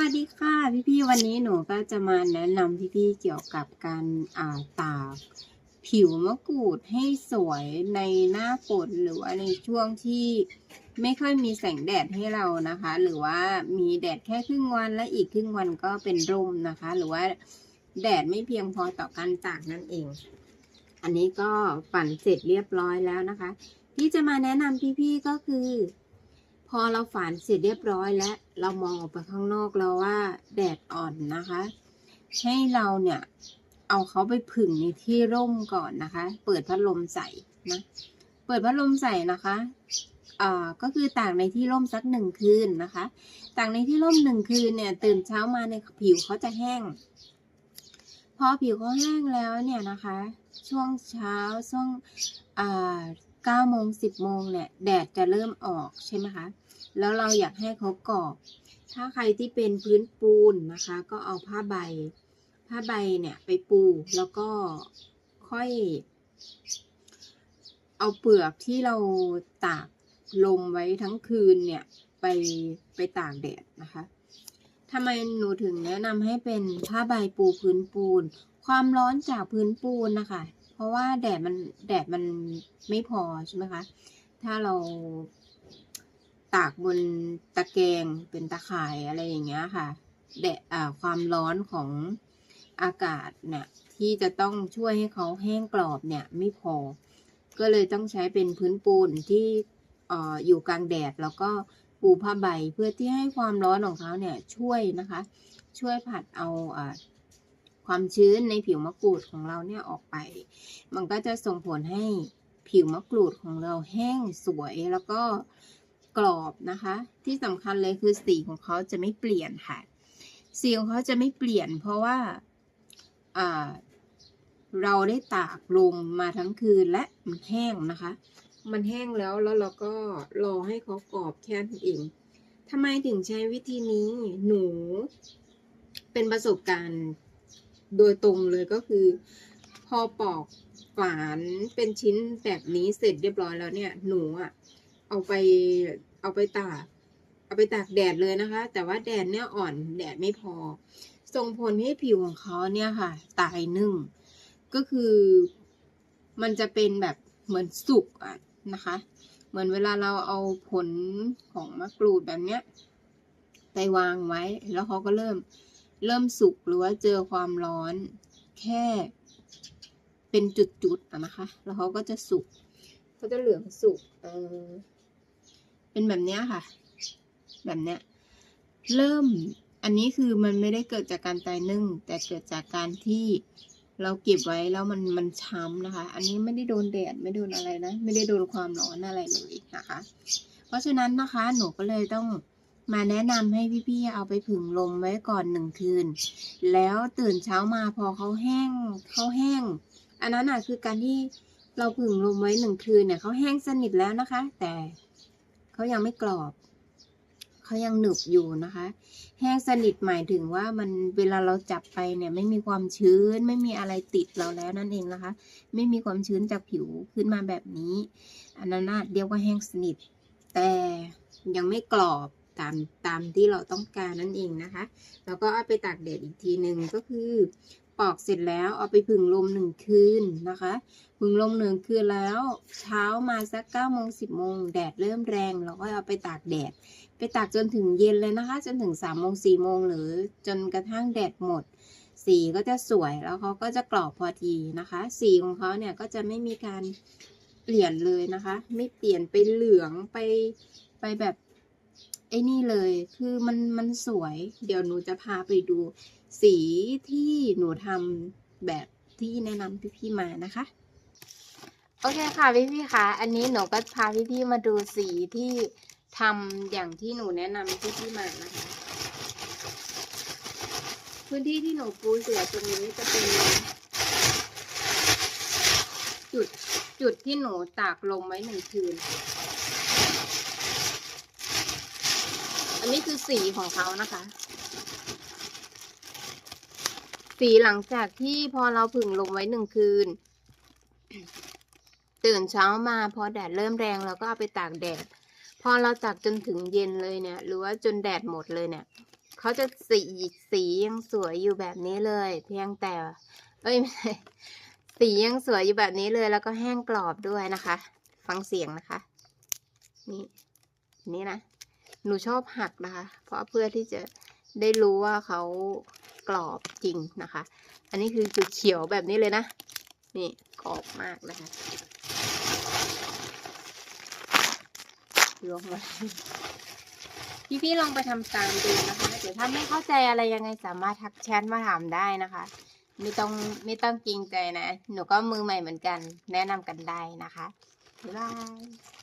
วัสดีค่ะพี่ๆวันนี้หนูก็จะมาแนะนำพี่ๆเกี่ยวกับการอ่าตากผิวมะกรูดให้สวยในหน้าฝนหรือว่าในช่วงที่ไม่ค่อยมีแสงแดดให้เรานะคะ หรือว่ามีแดดแค่ครึ่งวันและอีกครึ่งวันก็เป็นร่มนะคะ หรือว่าแดดไม่เพียงพอต่อการตากนั่นเอง อันนี้ก็ปั่นเสร็จเรียบร้อยแล้วนะคะ ที่จะมาแนะนำพี่ๆก็คือ พอเราฝานเสร็จเรียบร้อยแล้ว เรามองออกไปข้างนอกแล้วว่าแดดอ่อนนะคะ ให้เราเนี่ยเอาเขาไปผึ่งในที่ร่มก่อนนะคะ เปิดพัดลมใส่นะ เปิดพัดลมใส่นะคะอ่าก็คือตากในที่ร่มสักหนึ่งคืนนะคะ ตากในที่ร่มหนึ่งคืนเนี่ย ตื่นเช้ามาในยผิวเขาจะแห้ง พอผิวเขาแห้งแล้วเนี่ยนะคะ ช่วงเช้าช่วงอ่าเก้าโมงสิบโมงเนี่ยแดดจะเริ่มออกใช่ไหมคะ แล้วเราอยากให้เขากรอบ ถ้าใครที่เป็นพื้นปูนนะคะ ก็เอาผ้าใบ ผ้าใบเนี่ยไปปูแล้วก็ค่อย เอาเปลือกที่เราตากลมไว้ทั้งคืนเนี่ยไปไปตากแดดนะคะทำไมหนูถึงแนะนำให้เป็นผ้าใบปูพื้นปูน ความร้อนจากพื้นปูนนะคะ เพราะว่าแดดมันแดดมันไม่พอใช่ไหมคะ ถ้าเรา ตากบนตะแกรงเป็นตะข่ายอะไรอย่างเงี้ยค่ะแดดความร้อนของอากาศเนี่ยที่จะต้องช่วยให้เขาแห้งกรอบเนี่ยไม่พอ ก็เลยต้องใช้เป็นพื้นปูนที่อ่อยู่กลางแดดแล้วก็ปูผ้าใบเพื่อที่ให้ความร้อนของเขาเนี่ยช่วยนะคะ ช่วยผัดเอาอ่าความชื้นในผิวมะกรูดของเราเนี่ยออกไป มันก็จะส่งผลให้ผิวมะกรูดของเราแห้งสวยแล้วก็ กรอบนะคะ ที่สำคัญเลยคือสีของเขาจะไม่เปลี่ยนค่ะ สีของเขาจะไม่เปลี่ยน เพราะว่าอ่าเราได้ตากลมมาทั้งคืนและมันแห้งนะคะ มันแห้งแล้วแล้วเราก็รอให้เขากรอบแค่นั้นเองทำไมถึงใช้วิธีนี้หนู เป็นประสบการณ์โดยตรงเลยก็คือ พอปอกฝานเป็นชิ้นแบบนี้เสร็จเรียบร้อยแล้วเนี่ย หนูอะ เอาไปเอาไปตาก เอาไปตากแดดเลยนะคะ แต่ว่าแดดเนี่ยอ่อนแดดไม่พอ ส่งผลให้ผิวของเขาเนี่ยค่ะ ตายนึ่ง ก็คือมันจะเป็นแบบเหมือนสุกอะนะคะ เหมือนเวลาเราเอาผลของมะกรูดแบบเนี้ยไปวางไว้ แล้วเขาก็เริ่มเริ่มสุกหรือว่าเจอความร้อนแค่เป็นจุดๆอะนะคะ แล้วเขาก็จะสุกเขาจะเหลืองสุกเออ เป็นแบบเนี้ยค่ะ แบบเนี้ย เริ่ม อันนี้คือมันไม่ได้เกิดจากการตายนึ่ง แต่เกิดจากการที่เราเก็บไว้แล้วมันมันช้ำนะคะ อันนี้ไม่ได้โดนแดดไม่โดนอะไรนะ ไม่ได้โดนความร้อนอะไรเลยนะคะ เพราะฉะนั้นนะคะหนูก็เลยต้องมาแนะนำให้พี่ๆเอาไปผึ่งลมไว้ก่อนหนึ่งคืน แล้วตื่นเช้ามาพอเขาแห้งเขาแห้ง อันนั้นอะคือการที่เราผึ่งลมไว้หนึ่งคืนเนี่ยเขาแห้งสนิทแล้วนะคะ แต่ เขายังไม่กรอบเขายังหนึบอยู่นะคะ แห้งสนิทหมายถึงว่ามันเวลาเราจับไปเนี่ยไม่มีความชื้น ไม่มีอะไรติดเราแล้วนั่นเองนะคะ ไม่มีความชื้นจากผิวขึ้นมาแบบนี้ อันนั้นน่ะเรียกว่าแห้งสนิท แต่ยังไม่กรอบตามตามที่เราต้องการนั่นเองนะคะ แล้วก็เอาไปตากแดดอีกทีหนึ่งก็คือ ปอกเสร็จแล้วเอาไปผึ่งลมหนึ่งคืนนะคะผึ่งลมหนึ่งคืนแล้ว เช้ามาสักเก้าโมงสิบโมงแดดเริ่มแรงเราก็เอาไปตากแดด ไปตากจนถึงเย็นเลยนะคะ จนถึงสามโมงสี่โมงหรือจนกระทั่งแดดหมด สีก็จะสวยแล้วเขาก็จะกรอบพอดีนะคะ สีของเขาเนี่ยก็จะไม่มีการเปลี่ยนเลยนะคะ ไม่เปลี่ยนไปเหลืองไปไปแบบไอ้นี่เลย คือมันมันสวย เดี๋ยวหนูจะพาไปดู สีที่หนูทำแบบที่แนะนำพี่ๆมานะคะ โอเคค่ะพี่ๆคะอันนี้หนูก็พาพี่ๆมาดูสีที่ทำอย่างที่หนูแนะนำพี่ๆมานะคะ พื้นที่ที่หนูปูเสือตรงนี้จะเป็นจุดจุดที่หนูตากลมไว้หนึ่งคืน อันนี้คือสีของเขานะคะ สีหลังจากที่พอเราผึ่งลงไว้หนึ่งคืน ตื่นเช้ามาพอแดดเริ่มแรงเราก็เอาไปตากแดด พอเราตากจนถึงเย็นเลยเนี่ย หรือว่าจนแดดหมดเลยเนี่ยเขาจะสีสียังสวยอยู่แบบนี้เลย เพียงแต่ เอ้ยไม่ใช่สียังสวยอยู่แบบนี้เลยแล้วก็แห้งกรอบด้วยนะคะ ฟังเสียงนะคะ นี่นี่นะหนูชอบหักนะคะ เพราะเพื่อที่จะได้รู้ว่าเขา กรอบจริงนะคะ อันนี้คือคือเขียวแบบนี้เลยนะ นี่กรอบมากนะคะลงมาพี่ๆลองไปทำตามดูนะคะ เดี๋ยวถ้าไม่เข้าใจอะไรยังไงสามารถทักแชทมาถามได้นะคะ ไม่ต้องไม่ต้องเกรงใจนะ หนูก็มือใหม่เหมือนกัน แนะนำกันได้นะคะบ๊ายบาย